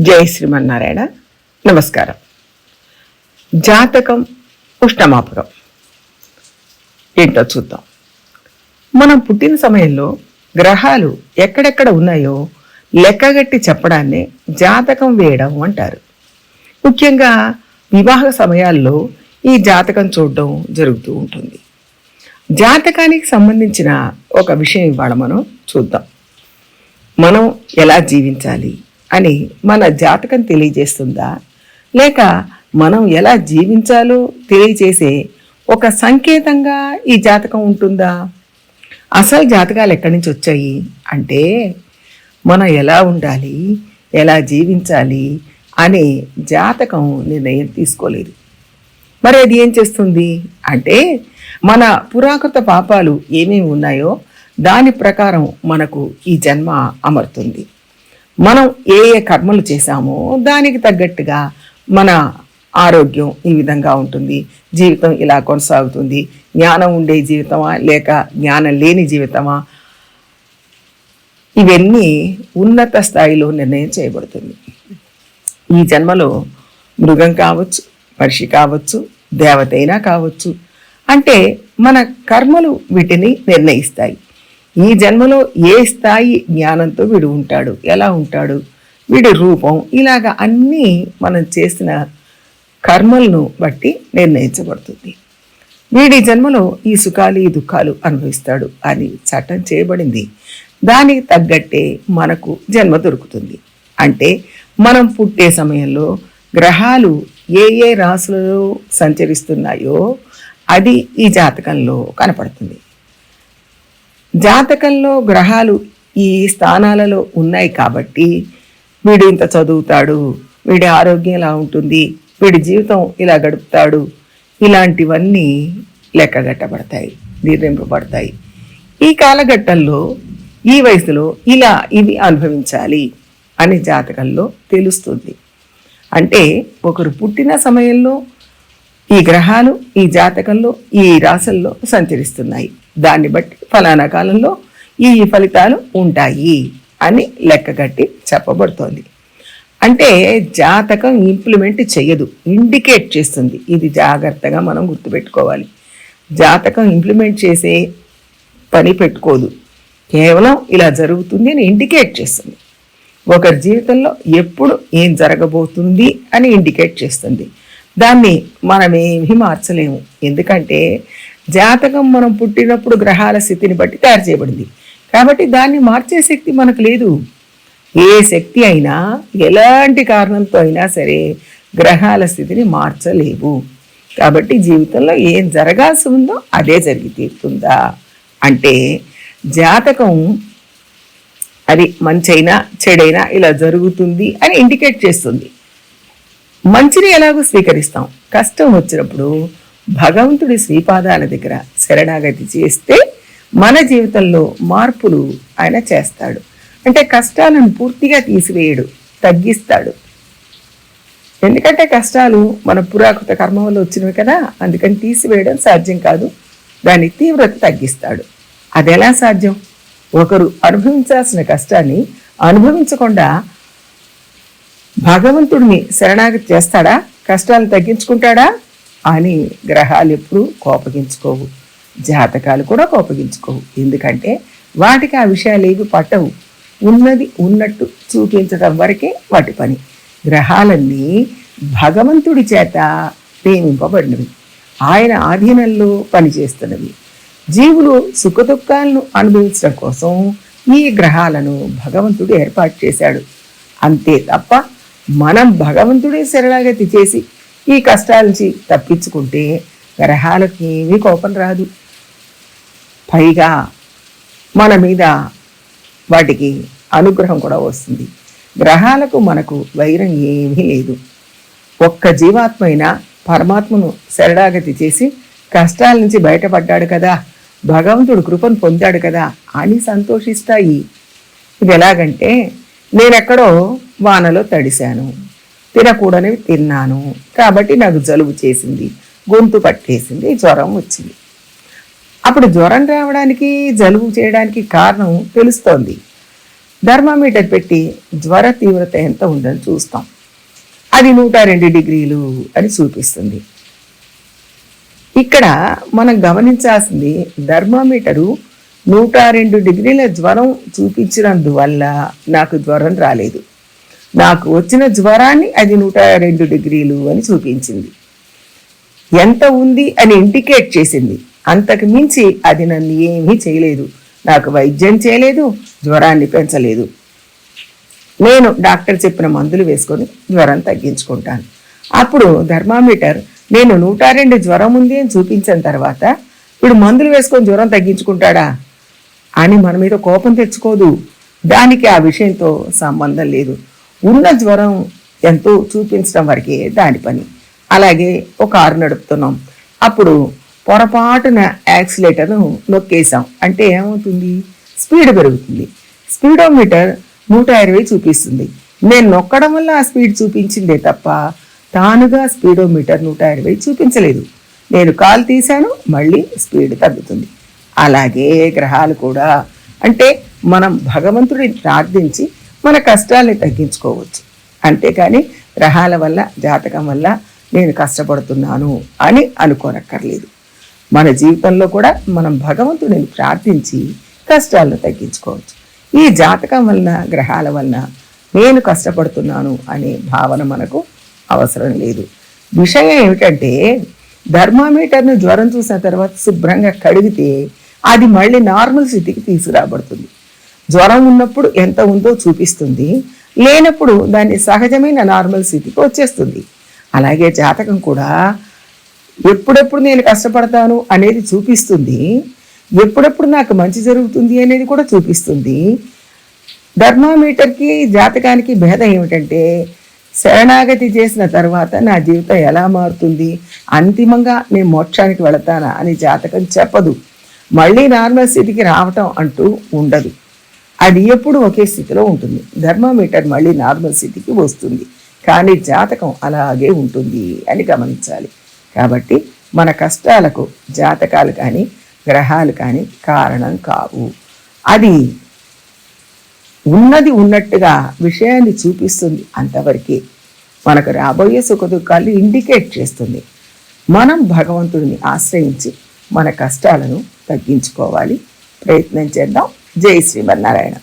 జై శ్రీమన్నారాయణ. నమస్కారం. జాతకం ఉష్ణమాపకం ఏంటో చూద్దాం. మనం పుట్టిన సమయంలో గ్రహాలు ఎక్కడెక్కడ ఉన్నాయో లెక్కగట్టి చెప్పడాన్ని జాతకం వేయడం అంటారు. ముఖ్యంగా వివాహ సమయాల్లో ఈ జాతకం చూడడం జరుగుతూ ఉంటుంది. జాతకానికి సంబంధించిన ఒక విషయం ఇవాళ మనం చూద్దాం. మనం ఎలా జీవించాలి? అని మన జాతకం తెలియజేస్తుందా? లేక మనం ఎలా జీవించాలో తెలియజేసే ఒక సంకేతంగా ఈ జాతకం ఉంటుందా? అసలు జాతకాలు ఎక్కడి నుంచి వచ్చాయి? అంటే మనం ఎలా ఉండాలి? ఎలా జీవించాలి? అనే జాతకం నిర్ణయం తీసుకోలేదు. మరి అది ఏం చేస్తుంది? అంటే మన పురాకృత పాపాలు ఏమేమి ఉన్నాయో దాని ప్రకారం మనకు ఈ జన్మ అమరుతుంది. మనం ఏ ఏ కర్మలు చేశామో దానికి తగ్గట్టుగా మన ఆరోగ్యం ఈ విధంగా ఉంటుంది. జీవితం ఇలా కొనసాగుతుంది. జ్ఞానం ఉండే జీవితమా లేక జ్ఞానం లేని జీవితమా? ఇవన్నీ ఉన్నత స్థాయిలో నిర్ణయం చేయబడుతుంది. ఈ జన్మలో మృగం కావచ్చు పక్షి కావచ్చు దేవతైనా కావచ్చు. అంటే మన కర్మలు వీటిని నిర్ణయిస్తాయి. ఈ జన్మలో ఏ స్థాయి జ్ఞానంతో వీడు ఉంటాడు? ఎలా ఉంటాడు? వీడి రూపం ఇలాగ అన్నీ మనం చేసిన కర్మలను బట్టి నిర్ణయించబడుతుంది. వీడి జన్మలో ఈ సుఖాలు ఈ దుఃఖాలు అనుభవిస్తాడు అని చట్టం చేయబడింది. దానికి తగ్గట్టే మనకు జన్మ దొరుకుతుంది. అంటే మనం పుట్టే సమయంలో గ్రహాలు ఏ ఏ రాశులలో సంచరిస్తున్నాయో అది ఈ జాతకంలో కనపడుతుంది. జాతకంలో గ్రహాలు ఈ స్థానాలలో ఉన్నాయి కాబట్టి వీడు ఇంత చదువుతాడు వీడి ఆరోగ్యం ఇలా ఉంటుంది వీడి జీవితం ఇలా గడుపుతాడు ఇలాంటివన్నీ లెక్కగట్టబడతాయి నిర్ణయింపబడతాయి. ఈ కాలఘట్టంలో ఈ వయసులో ఇలా ఇవి అనుభవించాలి అని జాతకంలో తెలుస్తుంది. అంటే ఒకరు పుట్టిన సమయంలో ఈ గ్రహాలు ఈ జాతకంలో ఈ రాశుల్లో సంచరిస్తున్నాయి. దాన్ని బట్టి ఫలానా కాలంలో ఈ ఫలితాలు ఉంటాయి అని లెక్కగట్టి చెప్పబడుతోంది. అంటే జాతకం ఇంప్లిమెంట్ చేయదు ఇండికేట్ చేస్తుంది. ఇది జాగ్రత్తగా మనం గుర్తుపెట్టుకోవాలి. జాతకం ఇంప్లిమెంట్ చేసే పని పెట్టుకోదు. కేవలం ఇలా జరుగుతుంది అని ఇండికేట్ చేస్తుంది. ఒకరి జీవితంలో ఎప్పుడు ఏం జరగబోతుంది అని ఇండికేట్ చేస్తుంది. దాన్ని మనం ఏమీ మార్చలేము. ఎందుకంటే జాతకం మనం పుట్టినప్పుడు గ్రహాల స్థితిని బట్టి తయారు చేయబడింది. కాబట్టి దాన్ని మార్చే శక్తి మనకు లేదు. ఏ శక్తి అయినా ఎలాంటి కారణంతో అయినా సరే గ్రహాల స్థితిని మార్చలేవు. కాబట్టి జీవితంలో ఏం జరగాల్సి ఉందో అదే జరిగి తీరుతుందా? అంటే జాతకం అది మంచైనా చెడైనా ఇలా జరుగుతుంది అని ఇండికేట్ చేస్తుంది. మంచిని ఎలాగో స్వీకరిస్తాం. కష్టం వచ్చినప్పుడు భగవంతుడి శ్రీపాదాల దగ్గర శరణాగతి చేస్తే మన జీవితంలో మార్పులు ఆయన చేస్తాడు. అంటే కష్టాలను పూర్తిగా తీసివేయడు తగ్గిస్తాడు. ఎందుకంటే కష్టాలు మన పురాకృత కర్మ వల్ల వచ్చినవి కదా అందుకని తీసివేయడం సాధ్యం కాదు. దాని తీవ్రత తగ్గిస్తాడు. అది ఎలా సాధ్యం? ఒకరు అనుభవించాల్సిన కష్టాన్ని అనుభవించకుండా భగవంతుడిని శరణాగతి చేస్తాడా? కష్టాలను తగ్గించుకుంటాడా? అని గ్రహాలు ఎప్పుడూ కోపగించుకోవు. జాతకాలు కూడా కోపగించుకోవు. ఎందుకంటే వాటికి ఆ విషయాలు ఏవి పట్టవు. ఉన్నది ఉన్నట్టు చూపించడం వరకే వాటి పని. గ్రహాలన్నీ భగవంతుడి చేత ప్రేమింపబడినవి. ఆయన ఆధీనంలో పనిచేస్తున్నవి. జీవులు సుఖదుఖాలను అనుభవించడం కోసం ఈ గ్రహాలను భగవంతుడు ఏర్పాటు చేశాడు. అంతే తప్ప మనం భగవంతుడే శరణాగతి చేసి ఈ కష్టాల నుంచి తప్పించుకుంటే గ్రహాలకి ఏమీ కోపం రాదు. పైగా మన మీద వాటికి అనుగ్రహం కూడా వస్తుంది. గ్రహాలకు మనకు వైరం ఏమీ లేదు. ఒక్క జీవాత్మ అయినా పరమాత్మను శరణాగతి చేసి కష్టాల నుంచి బయటపడ్డాడు కదా భగవంతుడు కృపను పొందాడు కదా అని సంతోషిస్తాయి. ఇది ఎలాగంటే నేనెక్కడో వానలో తడిశాను. తినకూడనివి తిన్నాను. కాబట్టి నాకు జలుబు చేసింది గొంతు పట్టేసింది జ్వరం వచ్చింది. అప్పుడు జ్వరం రావడానికి జలుబు చేయడానికి కారణం తెలుస్తోంది. థర్మామీటర్ పెట్టి జ్వర తీవ్రత ఎంత ఉందని చూస్తాం. అది నూట రెండు డిగ్రీలు అని చూపిస్తుంది. ఇక్కడ మనం గమనించాల్సింది థర్మామీటరు నూట రెండు డిగ్రీల జ్వరం చూపించినందువల్ల నాకు జ్వరం రాలేదు. నాకు వచ్చిన జ్వరాన్ని అది నూట రెండు డిగ్రీలు అని చూపించింది. ఎంత ఉంది అని ఇండికేట్ చేసింది. అంతకు మించి అది నన్ను ఏమీ చేయలేదు. నాకు వైద్యం చేయలేదు జ్వరాన్ని పెంచలేదు. నేను డాక్టర్ చెప్పిన మందులు వేసుకొని జ్వరం తగ్గించుకుంటాను. అప్పుడు థర్మామీటర్ నేను నూట రెండు జ్వరం ఉంది అని చూపించిన తర్వాత ఇప్పుడు మందులు వేసుకొని జ్వరం తగ్గించుకుంటాడా? అని మన మీద కోపం తెచ్చుకోదు. దానికి ఆ విషయంతో సంబంధం లేదు. ఉన్న జ్వరం ఎంతో చూపించడం వరకే దాని పని. అలాగే ఒక కారు నడుపుతున్నాం. అప్పుడు పొరపాటున యాక్సిలేటర్ను నొక్కేసాం అంటే ఏమవుతుంది? స్పీడ్ పెరుగుతుంది. స్పీడోమీటర్ నూట ఇరవై చూపిస్తుంది. నేను నొక్కడం వల్ల ఆ స్పీడ్ చూపించిందే తప్ప తానుగా స్పీడోమీటర్ నూట ఇరవై చూపించలేదు. నేను కాల్ తీశాను మళ్ళీ స్పీడ్ తగ్గుతుంది. అలాగే గ్రహాలు కూడా. అంటే మనం భగవంతుడిని ప్రార్థించి మన కష్టాల్ని తగ్గించుకోవచ్చు. అంతేకాని గ్రహాల వల్ల జాతకం వల్ల నేను కష్టపడుతున్నాను అని అనుకోనక్కర్లేదు. మన జీవితంలో కూడా మనం భగవంతుడిని ప్రార్థించి కష్టాలను తగ్గించుకోవచ్చు. ఈ జాతకం వలన గ్రహాల వలన నేను కష్టపడుతున్నాను అనే భావన మనకు అవసరం లేదు. విషయం ఏమిటంటే థర్మామీటర్ను జ్వరం చూసిన తర్వాత శుభ్రంగా కడిగితే అది మళ్ళీ నార్మల్ స్థితికి తీసుకురాబడుతుంది. జ్వరం ఉన్నప్పుడు ఎంత ఉందో చూపిస్తుంది. లేనప్పుడు దాన్ని సహజమైన నార్మల్ స్థితికి వచ్చేస్తుంది. అలాగే జాతకం కూడా ఎప్పుడెప్పుడు నేను కష్టపడతాను అనేది చూపిస్తుంది. ఎప్పుడెప్పుడు నాకు మంచి జరుగుతుంది అనేది కూడా చూపిస్తుంది. ధర్మామీటర్కి జాతకానికి భేదం ఏమిటంటే శరణాగతి చేసిన తర్వాత నా జీవితం ఎలా మారుతుంది? అంతిమంగా నేను మోక్షానికి వెళతానా అని జాతకం చెప్పదు. మళ్ళీ నార్మల్ స్థితికి రావటం అంటూ ఉండదు. అది ఎప్పుడు ఒకే స్థితిలో ఉంటుంది. ధర్మామీటర్ మళ్ళీ నార్మల్ స్థితికి వస్తుంది. కానీ జాతకం అలాగే ఉంటుంది అని గమనించాలి. కాబట్టి మన కష్టాలకు జాతకాలు కానీ గ్రహాలు కానీ కారణం కావు. అది ఉన్నది ఉన్నట్టుగా విషయాన్ని చూపిస్తుంది అంతవరకే. మనకు రాబోయే సుఖ దుఃఖాలు ఇండికేట్ చేస్తుంది. మనం భగవంతుడిని ఆశ్రయించి మన కష్టాలను తగ్గించుకోవాలి. ప్రయత్నం చేద్దాం. జై శ్రీమన్నారాయణ